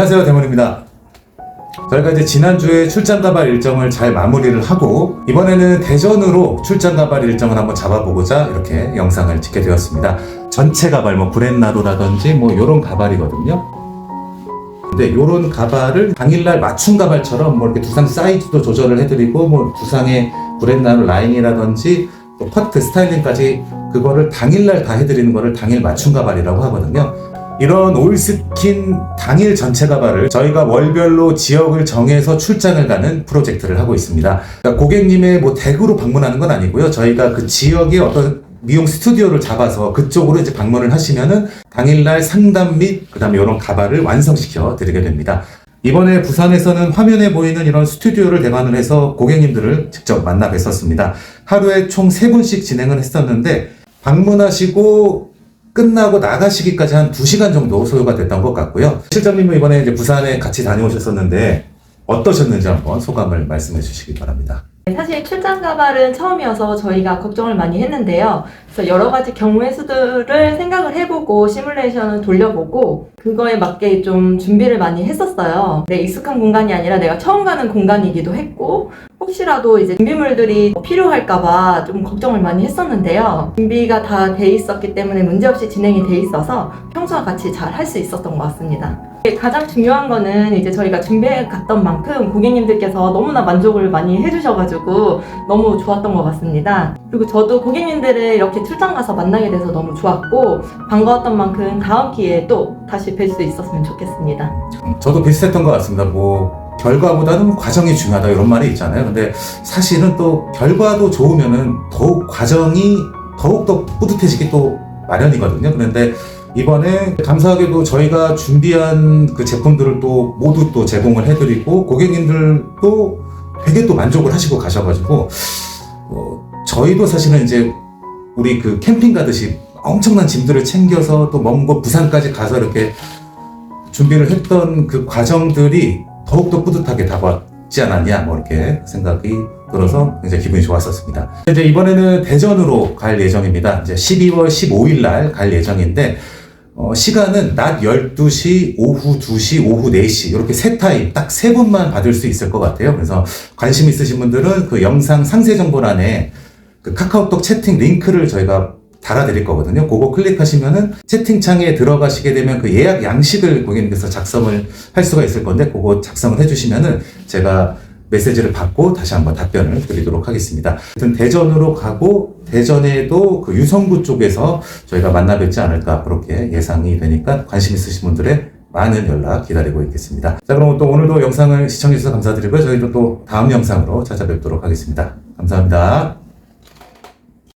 안녕하세요 대문입니다. 저희가 이제 지난주에 출장 가발 일정을 잘 마무리를 하고 이번에는 대전으로 출장 가발 일정을 한번 잡아보고자 이렇게 영상을 찍게 되었습니다. 전체 가발 뭐 구렛나루라든지 뭐 이런 가발이거든요. 근데 이런 가발을 당일날 맞춤 가발처럼 뭐 이렇게 두상 사이즈도 조절을 해드리고 뭐 두상의 구렛나루 라인이라든지 또 커트 스타일링까지 그거를 당일날 다 해드리는 거를 당일 맞춤 가발이라고 하거든요. 이런 올스킨 당일 전체 가발을 저희가 월별로 지역을 정해서 출장을 가는 프로젝트를 하고 있습니다. 그러니까 고객님의 뭐 댁으로 방문하는 건 아니고요. 저희가 그 지역의 어떤 미용 스튜디오를 잡아서 그쪽으로 이제 방문을 하시면은 당일날 상담 및 그다음에 이런 가발을 완성시켜 드리게 됩니다. 이번에 부산에서는 화면에 보이는 이런 스튜디오를 대관을 해서 고객님들을 직접 만나 뵀었습니다. 하루에 총 3분씩 진행을 했었는데 방문하시고 끝나고 나가시기까지 한 2시간 정도 소요가 됐던 것 같고요. 실장님은 이번에 이제 부산에 같이 다녀오셨었는데 어떠셨는지 한번 소감을 말씀해 주시기 바랍니다. 사실 출장 가발은 처음이어서 저희가 걱정을 많이 했는데요. 그래서 여러 가지 경우의 수들을 생각을 해보고 시뮬레이션을 돌려보고 그거에 맞게 좀 준비를 많이 했었어요. 내 익숙한 공간이 아니라 내가 처음 가는 공간이기도 했고 혹시라도 이제 준비물들이 필요할까봐 좀 걱정을 많이 했었는데요. 준비가 다 돼 있었기 때문에 문제없이 진행이 돼 있어서 평소와 같이 잘 할 수 있었던 것 같습니다. 가장 중요한 거는 이제 저희가 준비해 갔던 만큼 고객님들께서 너무나 만족을 많이 해주셔가지고 너무 좋았던 것 같습니다. 그리고 저도 고객님들을 이렇게 출장 가서 만나게 돼서 너무 좋았고 반가웠던 만큼 다음 기회에 또 다시 뵐 수 있었으면 좋겠습니다. 저도 비슷했던 것 같습니다. 뭐 결과보다는 과정이 중요하다 이런 말이 있잖아요. 근데 사실은 또 결과도 좋으면은 더욱 과정이 더욱 더 뿌듯해지기 또 마련이거든요. 그런데 이번에 감사하게도 저희가 준비한 그 제품들을 또 모두 또 제공을 해드리고 고객님들도 되게 또 만족을 하시고 가셔가지고 어, 저희도 사실은 이제 우리 그 캠핑 가듯이 엄청난 짐들을 챙겨서 또 먼 곳 부산까지 가서 이렇게 준비를 했던 그 과정들이 더욱더 뿌듯하게 다가왔지 않았냐 뭐 이렇게 생각이 들어서 굉장히 기분이 좋았었습니다. 이제 이번에는 대전으로 갈 예정입니다. 이제 12월 15일 날 갈 예정인데 어, 시간은 낮 12시, 오후 2시, 오후 4시 이렇게 세 타임 딱 세 분만 받을 수 있을 것 같아요. 그래서 관심 있으신 분들은 그 영상 상세 정보란에 그 카카오톡 채팅 링크를 저희가 달아드릴 거거든요. 그거 클릭하시면은 채팅창에 들어가시게 되면 그 예약 양식을 고객님께서 작성을 할 수가 있을 건데 그거 작성을 해주시면은 제가 메시지를 받고 다시 한번 답변을 드리도록 하겠습니다. 하여튼 대전으로 가고 대전에도 그 유성구 쪽에서 저희가 만나 뵙지 않을까 그렇게 예상이 되니까 관심 있으신 분들의 많은 연락 기다리고 있겠습니다. 자, 그럼 또 오늘도 영상을 시청해주셔서 감사드리고요. 저희도 또 다음 영상으로 찾아뵙도록 하겠습니다. 감사합니다.